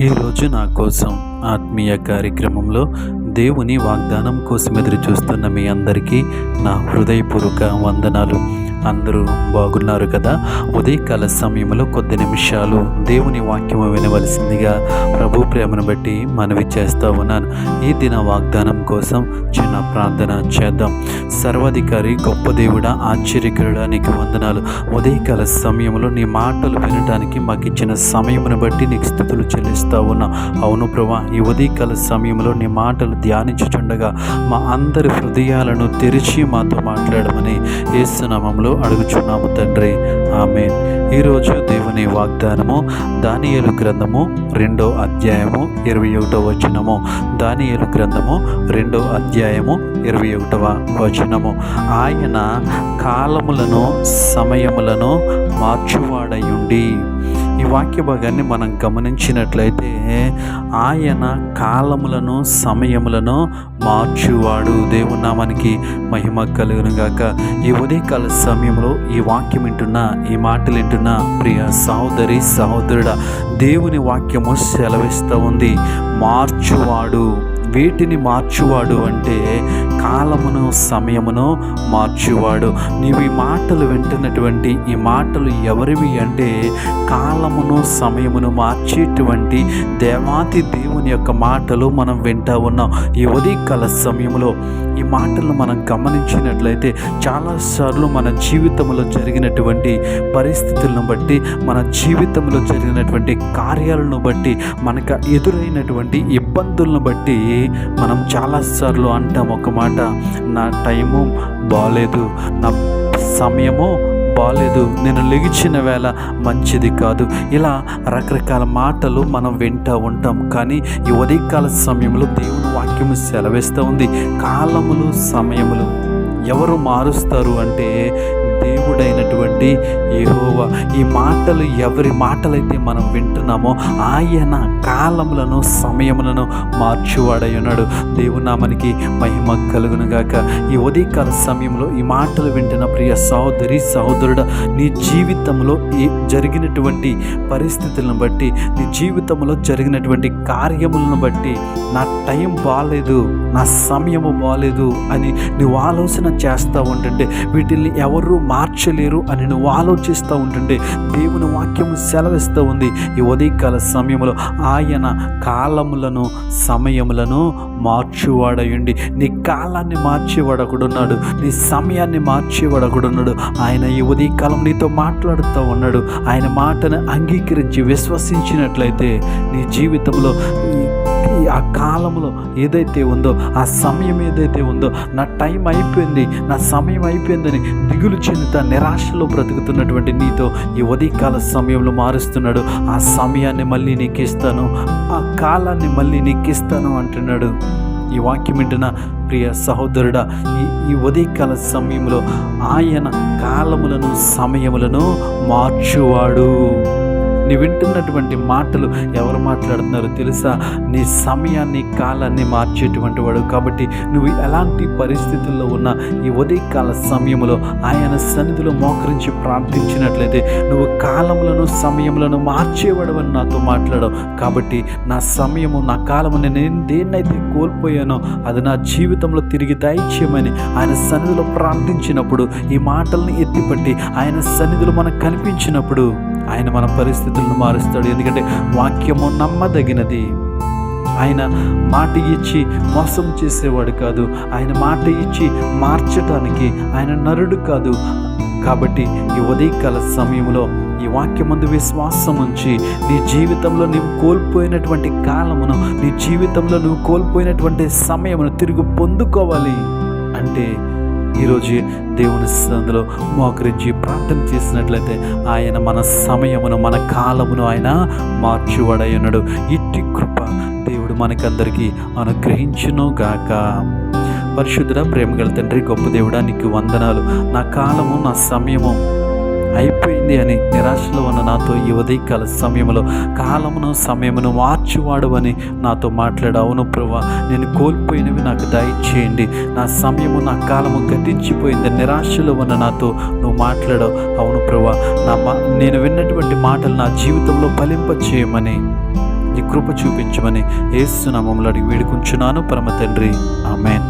ఈరోజు నా కోసం ఆత్మీయ కార్యక్రమంలో దేవుని వాగ్దానం కోసం ఎదురు చూస్తున్న మీ అందరికీ నా హృదయపూర్వక వందనాలు. అందరూ బాగున్నారు కదా? ఉదయకాల సమయంలో కొద్ది నిమిషాలు దేవుని వాక్యము వినవలసిందిగా ప్రభు ప్రేమను బట్టి మనవి చేస్తూ ఉన్నాను. ఈ దిన వాగ్దానం కోసం చిన్న ప్రార్థన చేద్దాం. సర్వాధికారి గొప్ప దేవుడా ఆశ్చర్యకరుడా నీకు వందనాలు. ఉదయకాల సమయంలో నీ మాటలు వినడానికి మాకు ఇచ్చిన సమయమును బట్టి నీకు స్థుతులు చెల్లిస్తా ఉన్నా. అవును ప్రభా ఈ ఉదయకాల సమయంలో నీ మాటలు ధ్యానించుచుండగా మా అందరి హృదయాలను తెరిచి మాతో మాట్లాడమని ఏసునామంలో అడుగుచున్నాము తండ్రి. ఆమె ఈరోజు దేవుని వాగ్దానము దానియలు గ్రంథము రెండో అధ్యాయము ఇరవై ఒకటో వచనము. దానియలు గ్రంథము రెండో అధ్యాయము ఇరవై ఒకటవ వచనము. ఆయన కాలములను సమయములను మార్చువాడయుండి. ఈ వాక్య భాగాన్ని మనం గమనించినట్లయితే ఆయన కాలములను సమయములను మార్చువాడు. దేవునామానికి మహిమ కలుగును గాక. ఈ ఉదయకాల సమయంలో ఈ వాక్యం వింటున్న ఈ మాటలు వింటున్న ప్రియ సహోదరి సహోదరుడా దేవుని వాక్యము సెలవిస్తూ ఉంది. మార్చువాడు. వీటిని మార్చువాడు అంటే కాలమును సమయమును మార్చువాడు. నీవు ఈ మాటలు వింటున్నటువంటి ఈ మాటలు ఎవరివి అంటే కాలమును సమయమును మార్చేటువంటి దేవాతి దేవుని యొక్క మాటలు మనం వింటా ఉన్నాం. ఈ ఉదయకాల సమయంలో ఈ మాటలను మనం గమనించినట్లయితే చాలాసార్లు మన జీవితంలో జరిగినటువంటి పరిస్థితులను బట్టి మన జీవితంలో జరిగినటువంటి కార్యాలను బట్టి మనకు ఎదురైనటువంటి ఇబ్బందులను బట్టి మనం చాలాసార్లు అంటాం ఒక మాట నా టైము బాగాలేదు నా సమయము బాగాలేదు నేను లెగిచిన వేళ మంచిది కాదు. ఇలా రకరకాల మాటలు మనం వింటూ ఉంటాం. కానీ ఈ ఉదయకాల సమయంలో దేవుని వాక్యము సెలవిస్తూ ఉంది. కాలములు సమయములు. ఎవరు మారుస్తారు అంటే దేవుడైనటువంటి యెహోవా. ఈ మాటలు ఎవరి మాటలైతే మనం వింటున్నామో ఆయన కాలములను సమయములను మార్చువాడై ఉన్నాడు దేవునామనికి మహిమ కలుగునుగాక. ఈ ఉదయకాల సమయంలో ఈ మాటలు వింటున్న ప్రియ సహోదరి సహోదరుడు నీ జీవితంలో ఈ జరిగినటువంటి పరిస్థితులను బట్టి నీ జీవితంలో జరిగినటువంటి కార్యములను బట్టి నా టైం బాగాలేదు నా సమయము బాగాలేదు అని నువ్వు ఆలోచన చేస్తూ ఉంటుంటే వీటిని ఎవరు లేరు అని నువ్వు ఆలోచిస్తూ ఉంటుంటే దేవుని వాక్యము సెలవిస్తూ ఉంది. ఈ ఉదయకాల సమయంలో ఆయన కాలములను సమయములను మార్చివాడయుండి నీ కాలాన్ని మార్చేవాడొకడున్నాడు నీ సమయాన్ని మార్చేవాడొకడున్నాడు. ఆయన ఈ ఉదయకాలం నీతో మాట్లాడుతూ ఉన్నాడు. ఆయన మాటను అంగీకరించి విశ్వసించినట్లయితే నీ జీవితంలో ఆ కాలంలో ఏదైతే ఉందో ఆ సమయం ఏదైతే ఉందో నా టైం అయిపోయింది నా సమయం అయిపోయిందని దిగులు చెందుతా నిరాశలో బ్రతుకుతున్నటువంటి నీతో ఈ ఉదయకాల సమయంలో మారుస్తున్నాడు. ఆ సమయాన్ని మళ్ళీ నీకు ఇస్తాను ఆ కాలాన్ని మళ్ళీ నీకు ఇస్తాను అంటున్నాడు. ఈ వాక్యం వింటున్న ప్రియ సహోదరుడా ఈ ఈ ఉదయకాల సమయంలో ఆయన కాలములను సమయములను మార్చువాడు. నీ వింటున్నటువంటి మాటలు ఎవరు మాట్లాడుతున్నారో తెలుసా? నీ సమయాన్ని కాలాన్ని మార్చేటువంటి వాడు. కాబట్టి నువ్వు ఎలాంటి పరిస్థితుల్లో ఉన్నా ఈ ఉదయకాల సమయంలో ఆయన సన్నిధిలో మోకరించి ప్రార్థించినట్లయితే నువ్వు కాలములను సమయములను మార్చేవాడు అని నాతో మాట్లాడవు. కాబట్టి నా సమయము నా కాలము నేను దేన్నైతే కోల్పోయానో అది నా జీవితంలో తిరిగి దయచేయమని ఆయన సన్నిధిలో ప్రార్థించినప్పుడు ఈ మాటల్ని ఎత్తిపట్టి ఆయన సన్నిధిలో మనకు కనిపించినప్పుడు ఆయన మన పరిస్థితి పరిస్థితులను మారుస్తాడు. ఎందుకంటే వాక్యము నమ్మదగినది. ఆయన మాట ఇచ్చి మోసం చేసేవాడు కాదు. ఆయన మాట ఇచ్చి మార్చటానికి ఆయన నరుడు కాదు. కాబట్టి ఈ ఉదయకాల సమయంలో ఈ వాక్యమందు విశ్వాసం ఉంచి నీ జీవితంలో నీవు కోల్పోయినటువంటి కాలమును నీ జీవితంలో నువ్వు కోల్పోయినటువంటి సమయమును తిరిగి పొందుకోవాలి. అంటే ఈరోజు దేవుని సందులో మోకరించి ప్రార్థన చేసినట్లయితే ఆయన మన సమయమును మన కాలమును ఆయన మార్చువాడై ఉన్నాడు. ఇట్టి కృప దేవుడు మనకందరికీ అనుగ్రహించును గాక పరిశుద్ధుడ ప్రేమ గల తండ్రి గొప్ప దేవుడా నీకు వందనాలు. నా కాలము నా సమయము అయిపోయింది అని నిరాశలో ఉన్న నాతో ఈ ఉదయకాల సమయంలో కాలమును సమయమును మార్చువాడు అని నాతో మాట్లాడు. అవును ప్రభా నేను కోల్పోయినవి నాకు దయచేయండి. నా సమయము నా కాలము గతించిపోయింది. నిరాశలో ఉన్న నాతో నువ్వు మాట్లాడవు అవును ప్రభా నా మా నేను విన్నటువంటి మాటలు నా జీవితంలో ఫలింప చేయమని నీ కృప చూపించమని ఏసునామంలో అడిగి వేడుకుంటున్నాను పరమ తండ్రి ఆమెన్.